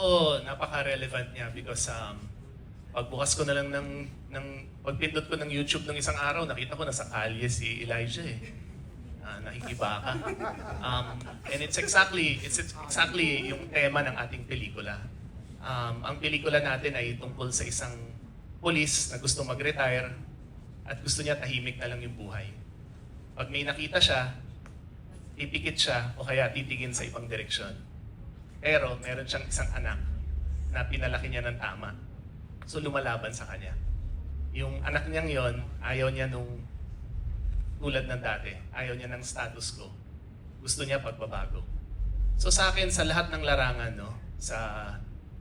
Oo, napaka-relevant niya because um, pagbukas ko na lang ng, ng pagpindot ko ng YouTube ng isang araw, nakita ko nasa kalye si Elijah eh. Ah, nakikibaka. Um, and it's exactly, it's exactly yung tema ng ating pelikula. Um, ang pelikula natin ay tungkol sa isang police na gusto mag-retire at gusto niya tahimik na lang yung buhay. Pag may nakita siya, pipikit siya o kaya titigin sa ibang direksyon. Pero meron siyang isang anak na pinalaki niya ng tama. So lumalaban sa kanya. Yung anak niyang yon ayaw niya nung tulad ng dati. Ayaw niya ng status quo. Gusto niya pagbabago. So sa akin, sa lahat ng larangan, no, sa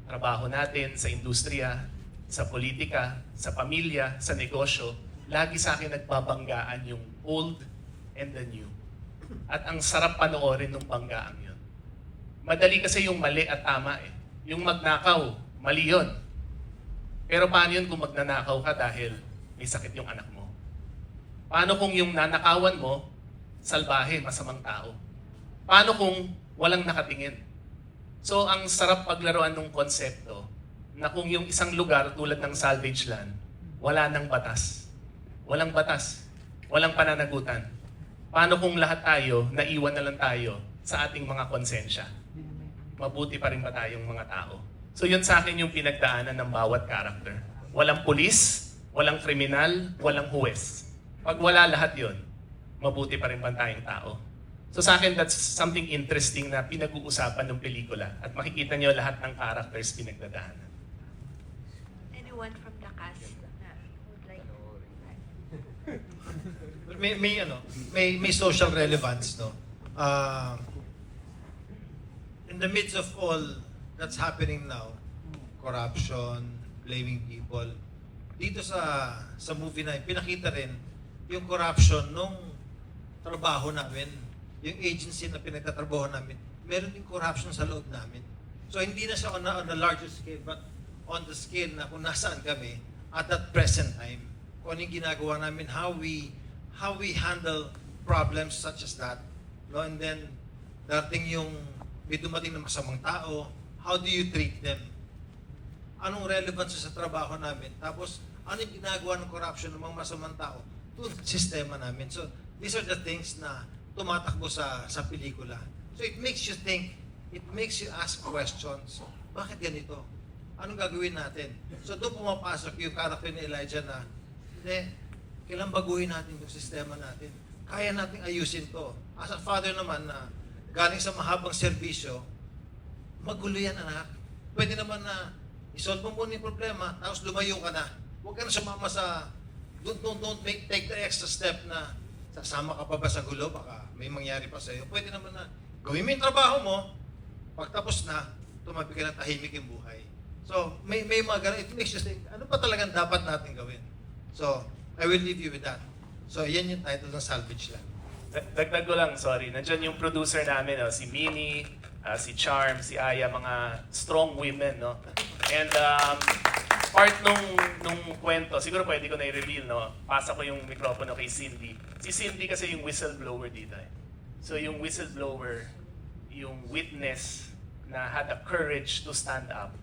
trabaho natin, sa industriya, sa politika, sa pamilya, sa negosyo, lagi sa akin nagbabanggaan yung old and the new. At ang sarap panoorin ng banggaan yun. Madali kasi yung mali at tama eh. Yung magnakaw, mali yun. Pero paano yun kung magnanakaw ka dahil may sakit yung anak mo? Paano kung yung nanakawan mo, salbahe, masamang tao? Paano kung walang nakatingin? So, ang sarap paglaruan ng konsepto na kung yung isang lugar tulad ng salvage land, wala nang batas. Walang batas. Walang pananagutan. Paano kung lahat tayo, naiwan na lang tayo sa ating mga konsensya? Mabuti pa rin ba tayong mga tao? So yun sa akin yung pinagdaanan ng bawat character. Walang pulis, walang kriminal, walang huwes. Pag wala lahat yun, mabuti pa rin ba tayong tao? So sa akin, that's something interesting na pinag-uusapan ng pelikula. At makikita nyo lahat ng characters pinagdadaanan. Anyone from the cast na would like may may ano, may may social relevance no. Uh, the midst of all that's happening now, corruption, blaming people. Dito sa sa movie na yun, pinakita rin yung corruption nung trabaho namin, yung agency na pinagtatrabaho namin, meron din corruption sa loob namin. So hindi na siya on on a larger scale, but on the scale na kung nasaan kami at that present time, kung ano ginagawa namin, how we how we handle problems such as that. No? And then, dating yung may dumating na masamang tao, how do you treat them? Anong relevance sa trabaho namin? Tapos, ano yung ginagawa ng corruption ng mga masamang tao? Sa sistema namin. So, these are the things na tumatakbo sa sa pelikula. So, it makes you think, it makes you ask questions. Bakit ganito? Anong gagawin natin? So, doon pumapasok yung character ni Elijah na, hindi, kailan baguhin natin yung sistema natin. Kaya nating ayusin to. As a father naman na galing sa mahabang serbisyo, magulo yan anak. Pwede naman na isolve mo muna yung problema, tapos lumayo ka na. Huwag ka na sumama sa, don't, don't, don't make, take the extra step na sasama ka pa ba sa gulo, baka may mangyari pa sa'yo. Pwede naman na gawin mo yung trabaho mo, pagtapos na, tumabi ka na tahimik yung buhay. So, may, may mga ganun, it makes you think, ano pa talagang dapat natin gawin? So, I will leave you with that. So, yan yung title ng Salvage Land. Dag- Dagdag ko lang, sorry. Nandiyan yung producer namin, no? si Minnie, ah, si Charm, si Aya, mga strong women, no? And um, part nung, nung kwento, siguro pwede ko na i-reveal, no? Pasa ko yung mikropono kay Cindy. Si Cindy kasi yung whistleblower dito, eh. So yung whistleblower, yung witness na had the courage to stand up,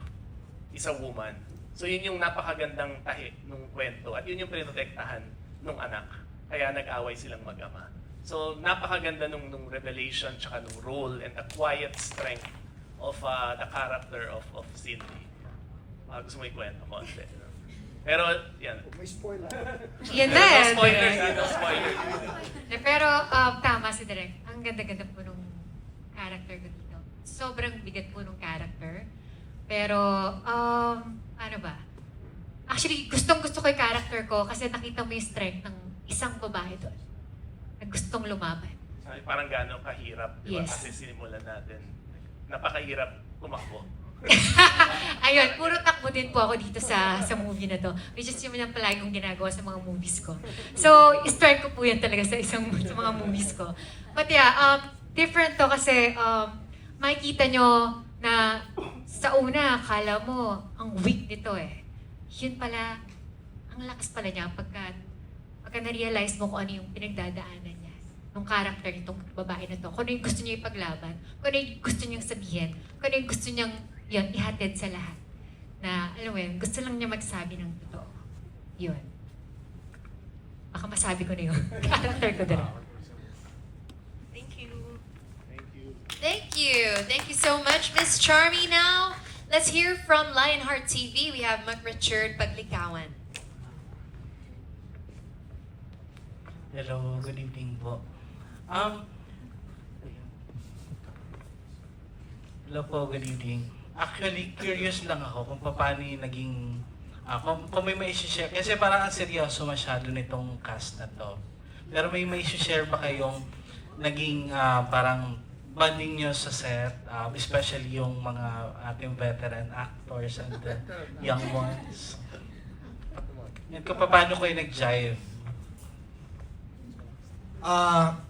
is a woman. So yun yung napakagandang tahi nung kwento at yun yung prinotektahan nung anak. Kaya nag-away silang mag-ama. So napakaganda nung, nung revelation tsaka nung role and the quiet strength of uh, the character of, of Cindy. Uh, gusto mo ikwento konti. no? Pero yan. Yan na No eh. spoilers, no spoilers. Eh, Pero um, tama si Direk. Ang ganda-ganda po nung character ko dito. Sobrang bigat po nung character. Pero, um, ano ba? Actually, gustong gusto ko yung character ko kasi nakita mo yung strength ng isang babae doon. Gustong lumaban. Sabi, parang gano'ng kahirap, di ba? Yes. Kasi sinimulan natin. Napakahirap tumakbo. Ayun, puro takbo din po ako dito sa sa movie na to. Which is yung mga palagi kong ginagawa sa mga movies ko. So, strike ko po yan talaga sa isang sa mga movies ko. But yeah, um, different to kasi um, makikita nyo na sa una, akala mo, ang weak nito eh. Yun pala, ang lakas pala niya pagka, pagka na-realize mo kung ano yung pinagdadaanan nung character nitong babae na to. Kung ano yung gusto niya ipaglaban, kung ano yung gusto niyang sabihin, kung ano yung gusto niyang yun, ihatid sa lahat. Na, alam mo yun, gusto lang niya magsabi ng totoo. Yun. Baka masabi ko na yun. Character ko din. Thank you. Thank you. Thank you so much, Miss Charmy. Now, let's hear from Lionheart TV. We have Mac Richard Paglikawan. Hello, good evening po. Um, hello po, good evening. Actually, curious lang ako kung paano yung naging, ah, kung, kung may may share Kasi parang ang seryoso masyado nitong cast na to. Pero may may share ba kayong naging ah, parang bonding nyo sa set, um, especially yung mga ating veteran actors and the young ones? Yan, kung paano kayo nag-jive? Ah,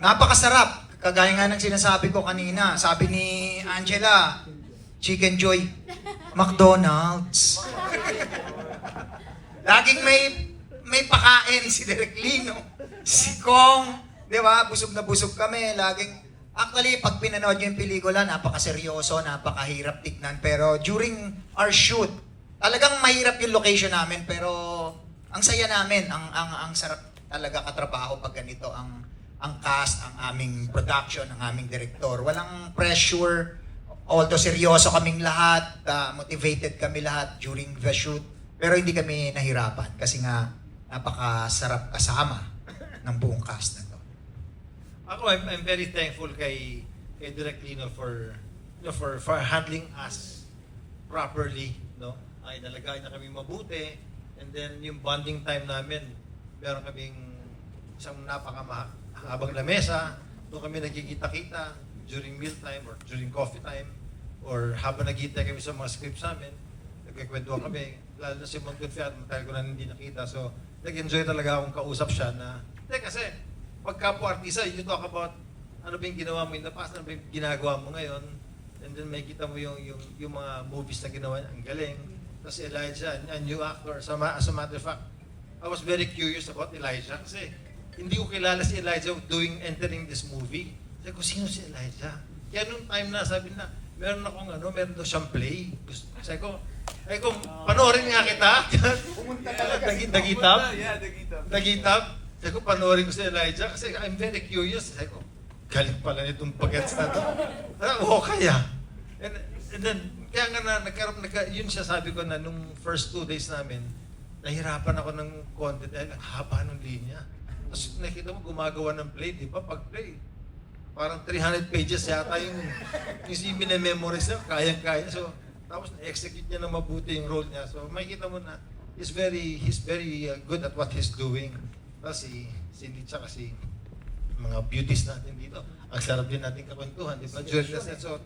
napakasarap. Kagaya nga ng sinasabi ko kanina. Sabi ni Angela, Chicken Joy, McDonald's. Laging may may pakain si Derek Lino, si Kong, di ba? Busog na busog kami. Laging, actually, pag pinanood yung pelikula, napakaseryoso, napakahirap tignan. Pero during our shoot, talagang mahirap yung location namin. Pero ang saya namin, ang, ang, ang sarap talaga katrabaho pag ganito ang ang cast, ang aming production, ang aming director. Walang pressure, although seryoso kaming lahat, ah, motivated kami lahat during the shoot, pero hindi kami nahirapan kasi nga napakasarap kasama ng buong cast na to. Ako, I'm, I'm very thankful kay, kay Direk Lino for, you know, for, for handling us properly, no? Ay, nalagay na kami mabuti. And then, yung bonding time namin, meron kaming isang napakahabang lamesa. Doon kami nagkikita-kita during mealtime or during coffee time or habang nagkita kami sa mga scripts namin, nagkikwentuhan kami. Lalo na si Mon Confiat, matagal ko na hindi nakita. So, nag-enjoy talaga akong kausap siya na, hindi kasi, pagka po artista, you talk about ano ba yung ginawa mo in the past, ano ba yung ginagawa mo ngayon, and then may kita mo yung, yung, yung mga movies na ginawa niya, ang galing. Tapos Elijah, a new actor. As a matter of fact, I was very curious about Elijah kasi hindi ko kilala si Elijah doing entering this movie. Sabi ko, sino si Elijah? Kaya nung time na, sabi na, meron akong ano, meron daw siyang play. Sabi ko, sabi ko, panoorin nga kita. Pumunta talaga. Nagitab? Yeah, nagitab. Nagitab? Sabi ko, panoorin ko si Elijah kasi I'm very curious. Sabi ko, galing pala nitong bagets na to. Oo, kaya. And, and then, kaya nga na, nagkaroon, nagka, yun siya sabi ko na nung first two days namin, nahirapan ako ng content dahil ang haba ng linya. Tapos nakita mo gumagawa ng play, di ba? Pag play, parang 300 pages yata yung, yung si memorize niya, kayang-kaya. So, tapos na-execute niya na mabuti yung role niya. So, makikita mo na he's very, he's very uh, good at what he's doing. Tapos si, si Litsa kasi mga beauties natin dito. Ang sarap din natin kakwentuhan, di ba? During the set. So,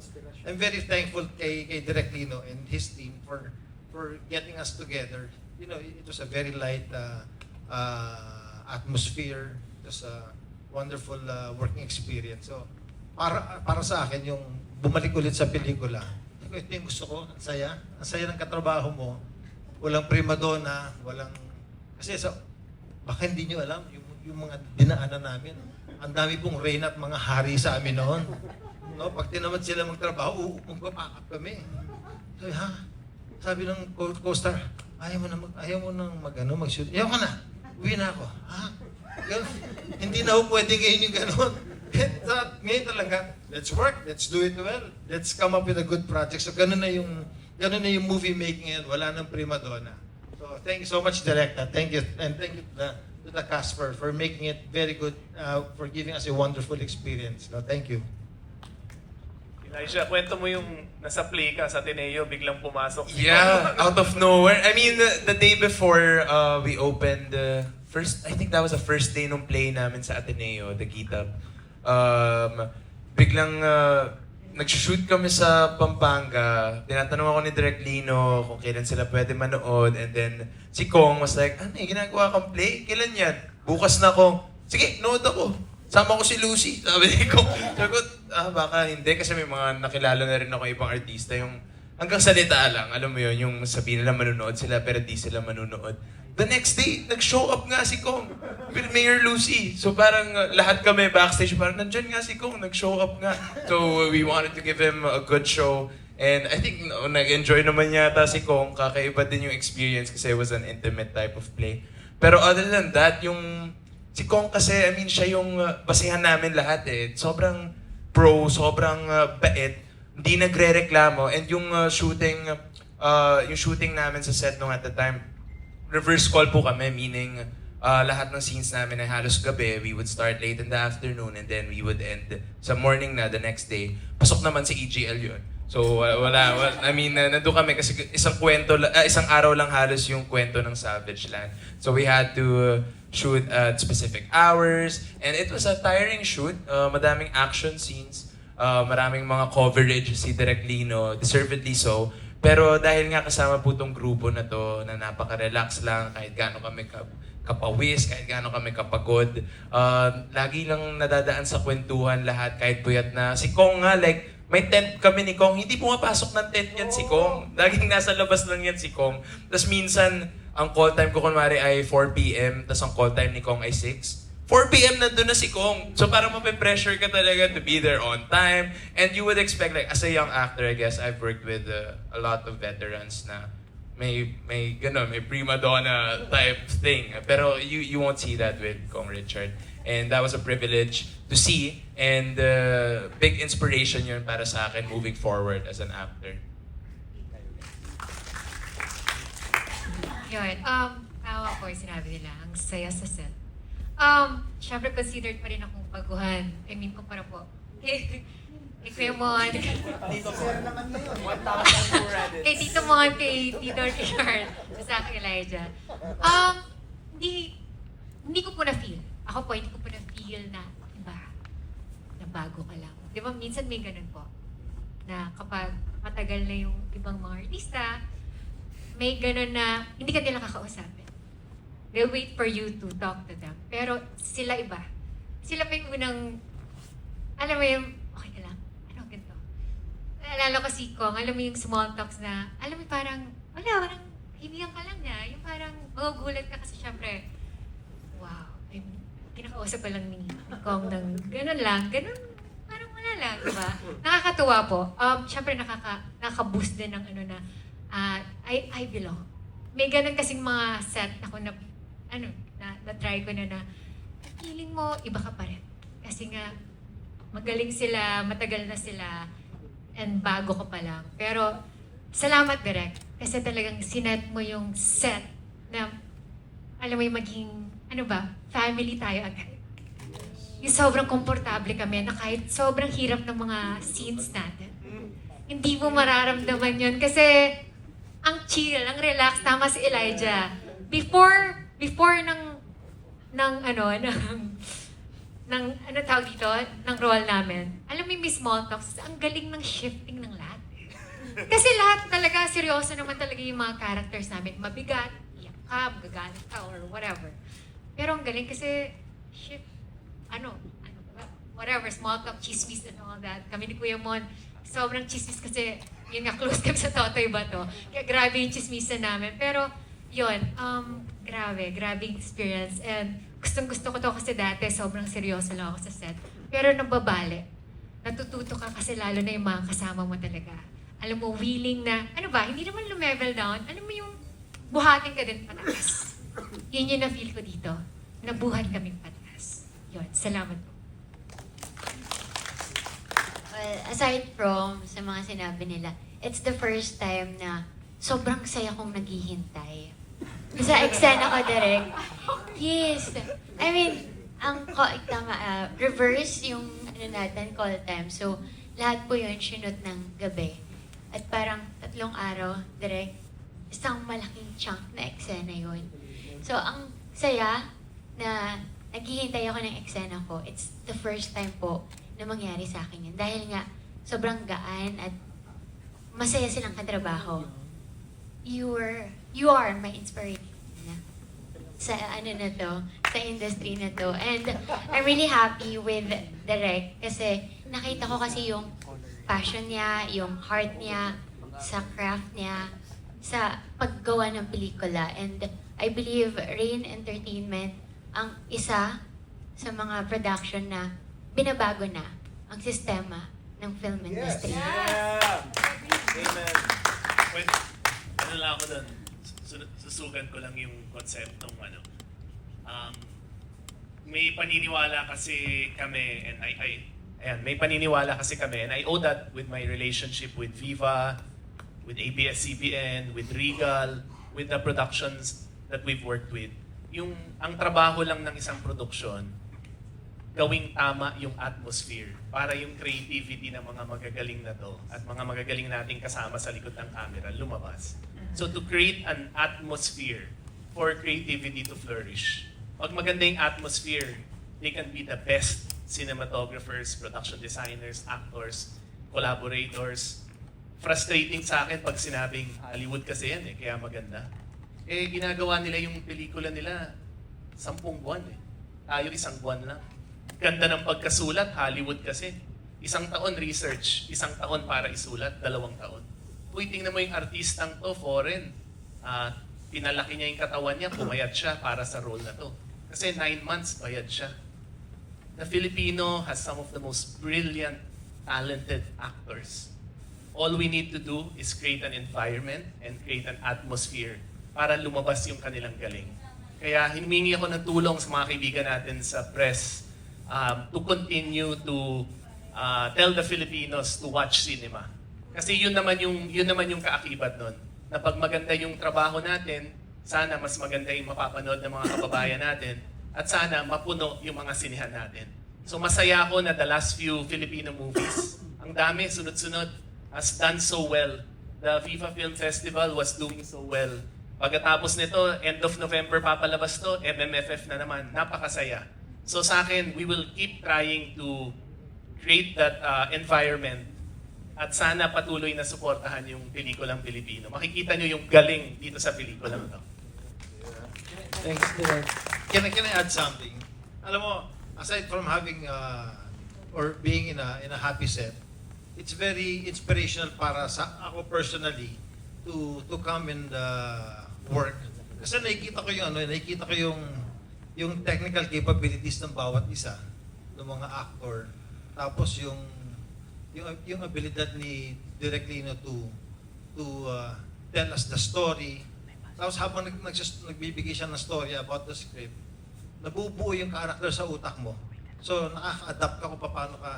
I'm very thankful kay, kay Direk Lino and his team for for getting us together. You know, it was a very light uh, uh, atmosphere. Was a wonderful uh, working experience. So, para para sa akin, yung bumalik ulit sa pelikula, ito yung gusto ko, ang saya. Ang saya ng katrabaho mo. Walang primadonna, walang... Kasi sa, baka hindi nyo alam, yung, yung mga dinaanan namin, ang dami pong reyna at mga hari sa amin noon. No, pag tinamad sila magtrabaho, magpapakap kami. Sabi, ha? Sabi ng co- co-star, ayaw mo na mag, ayaw mo nang mag, ano, mag-shoot. Ayaw ka na. Uwi na ako. Ha? Ganun. Hindi na ako pwede ngayon yung gano'n. Sa- ngayon talaga, let's work, let's do it well, let's come up with a good project. So ganun na yung, ganun na yung movie making ngayon, wala nang prima donna. So thank you so much, Director. Thank you, and thank you to the, to the cast for, making it very good, uh, for giving us a wonderful experience. So thank you. Elijah, kwento mo yung nasa play ka sa Ateneo, biglang pumasok. Yeah, Kong. out of nowhere. I mean, the, the day before uh, we opened the first, I think that was the first day nung play namin sa Ateneo, the Kitab. Um, biglang uh, nag-shoot kami sa Pampanga. Tinatanong ako ni Direk Lino kung kailan sila pwede manood. And then si Kong was like, ano eh, ginagawa kang play? Kailan yan? Bukas na ako. Sige, nood ako. Sama ko si Lucy. Sabi. Sabi ko, ah, baka hindi. Kasi may mga nakilala na rin ako ibang artista. Yung hanggang salita lang. Alam mo yun, yung sabihin nila manunood sila pero di sila manunood. The next day, nag-show up nga si Kong with Mayor Lucy. So parang uh, lahat kami backstage, parang nandyan nga si Kong, nag-show up nga. So we wanted to give him a good show. And I think no, nag-enjoy naman yata si Kong. Kakaiba din yung experience kasi it was an intimate type of play. Pero other than that, yung si Kong kasi, I mean, siya yung uh, basihan namin lahat eh. Sobrang pro, sobrang uh, bait. Hindi nagre-reklamo. And yung uh, shooting, uh, yung shooting namin sa set nung at the time, reverse call po kami, meaning uh, lahat ng scenes namin ay halos gabi. We would start late in the afternoon and then we would end sa morning na the next day. Pasok naman sa EGL yun. So wa- wala, wala I mean, uh, nandun kami kasi isang kwento, ah, isang araw lang halos yung kwento ng Savage Land. So we had to uh, shoot at specific hours and it was a tiring shoot. Uh, madaming action scenes, uh, maraming mga coverage si Direk Lino, deservedly so. Pero dahil nga kasama po tong grupo na to na napaka-relax lang kahit gaano kami ka kapawis, kahit gaano kami kapagod. Uh, lagi lang nadadaan sa kwentuhan lahat kahit puyat na. Si Kong nga like may tent kami ni Kong. Hindi pumapasok ng tent yan si Kong. Laging nasa labas lang yan si Kong. Tapos minsan, ang call time ko kunwari ay 4pm, tapos ang call time ni Kong ay 6. 4pm nandun na si Kong. So parang mape-pressure ka talaga to be there on time. And you would expect, like, as a young actor, I guess, I've worked with uh, a lot of veterans na may may gano may prima donna type thing pero you you won't see that with Kong Richard and that was a privilege to see and uh, big inspiration yun para sa akin moving forward as an actor Yun. Um, tawa ko yung sinabi nila. Ang saya sa set. Um, syempre considered pa rin akong baguhan. I mean, kumpara po. Kay, kay Kuya Mon. kay Tito Mon, kay Tito Richard. Sa akin, Elijah. Um, hindi, hindi ko po na-feel. Ako po, hindi ko po na-feel na iba. Na bago ka lang. Di ba, minsan may ganun po. Na kapag matagal na yung ibang mga artista, may ganun na hindi ka nila kakausapin. They'll wait for you to talk to them. Pero sila iba. Sila pa yung unang, alam mo yung, okay ka lang, ano ganito. Naalala ko si Kong, alam mo yung small talks na, alam mo parang, wala, parang hiniyan ka lang niya. Yung parang magugulat ka kasi syempre, wow, I'm, kinakausap pa lang ni Kong ng ganun lang, ganun, parang wala lang, di ba? Nakakatuwa po. Um, syempre nakaka, nakaka-boost din ng ano na, ah, I, I belong. May ganun kasing mga set ako na, ano, na, na-try ko na na, feeling mo, iba ka pa rin. Kasi nga, magaling sila, matagal na sila, and bago ka pa lang. Pero, salamat direct. Kasi talagang sinet mo yung set na, alam mo yung maging, ano ba, family tayo agad. Yung sobrang komportable kami na kahit sobrang hirap ng mga scenes natin, hindi mo mararamdaman yun kasi ang chill, ang relax, tama si Elijah. Before, before ng, ng ano, ng, ng, ano tawag dito, ng role namin, alam mo yung small talks, ang galing ng shifting ng lahat. Kasi lahat talaga, seryoso naman talaga yung mga characters namin. Mabigat, iyak ka, magagalit ka, or whatever. Pero ang galing kasi, shift, ano, ano, whatever, small talk, chismis and all that. Kami ni Kuya Mon, sobrang chismis kasi, yun nga, close kami sa Totoy ba to? Kaya grabe yung chismisan namin. Pero, yun, um, grabe, grabe experience. And gustong gusto ko to kasi dati, sobrang seryoso lang ako sa set. Pero nababali. Natututo ka kasi lalo na yung mga kasama mo talaga. Alam mo, willing na, ano ba, hindi naman lumevel down. Alam mo yung buhatin ka din pataas. Yun yung na-feel ko dito. Nabuhat kaming pataas. Yun, salamat po. Aside from sa mga sinabi nila, it's the first time na sobrang saya kong naghihintay. Sa eksena ko direct. Yes. I mean, ang ko, tama, ah, reverse yung ano natin, call time. So, lahat po yun sinut ng gabi. At parang tatlong araw, direct, isang malaking chunk na eksena yun. So, ang saya na naghihintay ako ng eksena ko, it's the first time po na mangyari sa akin yun. Dahil nga, sobrang gaan at masaya silang katrabaho. You were, you are my inspiration sa ano na to, sa industry na to. And I'm really happy with Direk kasi nakita ko kasi yung passion niya, yung heart niya, sa craft niya, sa paggawa ng pelikula. And I believe Rain Entertainment ang isa sa mga production na binabago na ang sistema ng film industry. Amen. Well, ano lang ako doon, su- susugan ko lang yung concept ng ano. Um, may paniniwala kasi kami, and I, I, ayan, may paniniwala kasi kami, and I owe that with my relationship with Viva, with ABS-CBN, with Regal, with the productions that we've worked with. Yung, ang trabaho lang ng isang produksyon, gawing tama yung atmosphere para yung creativity ng mga magagaling na to at mga magagaling nating kasama sa likod ng camera lumabas. So to create an atmosphere for creativity to flourish. Pag maganda yung atmosphere, they can be the best cinematographers, production designers, actors, collaborators. Frustrating sa akin pag sinabing Hollywood kasi yan eh, kaya maganda. Eh, ginagawa nila yung pelikula nila sampung buwan eh. Tayo isang buwan lang. Ganda ng pagkasulat, Hollywood kasi. Isang taon research, isang taon para isulat, dalawang taon. Uy, tingnan mo yung artistang to, foreign. Ah, pinalaki niya yung katawan niya, pumayat siya para sa role na to. Kasi nine months, bayad siya. The Filipino has some of the most brilliant, talented actors. All we need to do is create an environment and create an atmosphere para lumabas yung kanilang galing. Kaya hiningi ako ng tulong sa mga kaibigan natin sa press um, to continue to uh, tell the Filipinos to watch cinema. Kasi yun naman yung yun naman yung kaakibat nun. Na pag maganda yung trabaho natin, sana mas maganda yung mapapanood ng mga kababayan natin at sana mapuno yung mga sinihan natin. So masaya ako na the last few Filipino movies, ang dami, sunod-sunod, has done so well. The FIFA Film Festival was doing so well. Pagkatapos nito, end of November papalabas to, MMFF na naman. Napakasaya. So sa akin, we will keep trying to create that uh, environment at sana patuloy na suportahan yung pelikulang Pilipino. Makikita nyo yung galing dito sa pelikulang to. Thanks, Direk. Can I, can I add something? Alam mo, aside from having uh, or being in a in a happy set, it's very inspirational para sa ako personally to to come and uh, work. Kasi nakikita ko yung ano, nakikita ko yung yung technical capabilities ng bawat isa ng mga actor. Tapos yung yung yung abilidad ni Direk Lino to to uh, tell us the story. Tapos habang nag, nagsis- nagbibigay siya ng story about the script, nabubuo yung character sa utak mo. So nakaka-adapt ka kung paano ka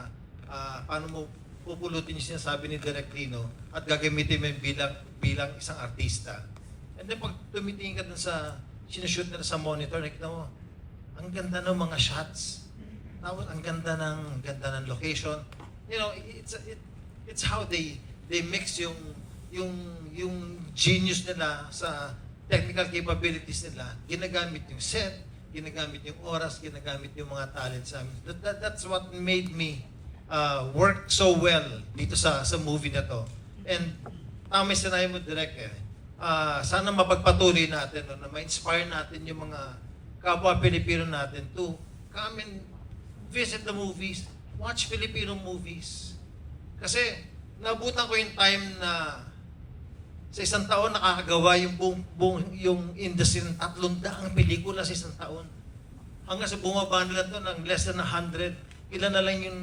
ah, paano mo pupulutin yung sinasabi ni Direk Lino at gagamitin mo bilang bilang isang artista. And then pag tumitingin ka dun sa sinushoot nila sa monitor, nakita mo, ang ganda ng mga shots. Tapos ang ganda ng ganda ng location. You know, it's it, it's how they they mix yung yung yung genius nila sa technical capabilities nila. Ginagamit yung set, ginagamit yung oras, ginagamit yung mga talents namin. That, that, that's what made me uh, work so well dito sa sa movie na to. And tama yung sinabi mo direct eh. Ah, sana mapagpatuloy natin no, na ma-inspire natin yung mga kapwa Pilipino natin to come and visit the movies, watch Filipino movies. Kasi nabutan ko yung time na sa isang taon nakakagawa yung buong, buong yung industry ng tatlong daang pelikula sa isang taon. Hanggang sa bumaba nila to ng less than 100, ilan na lang yung,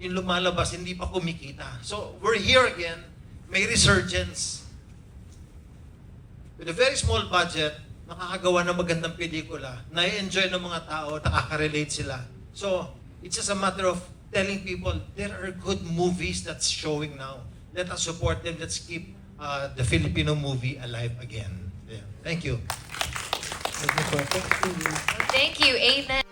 yung lumalabas, hindi pa kumikita. So, we're here again, may resurgence. With a very small budget, nakakagawa ng magandang pelikula, na-enjoy ng mga tao, nakaka-relate sila. So, it's just a matter of telling people, there are good movies that's showing now. Let us support them. Let's keep uh, the Filipino movie alive again. Yeah. Thank you. Thank you. Amen.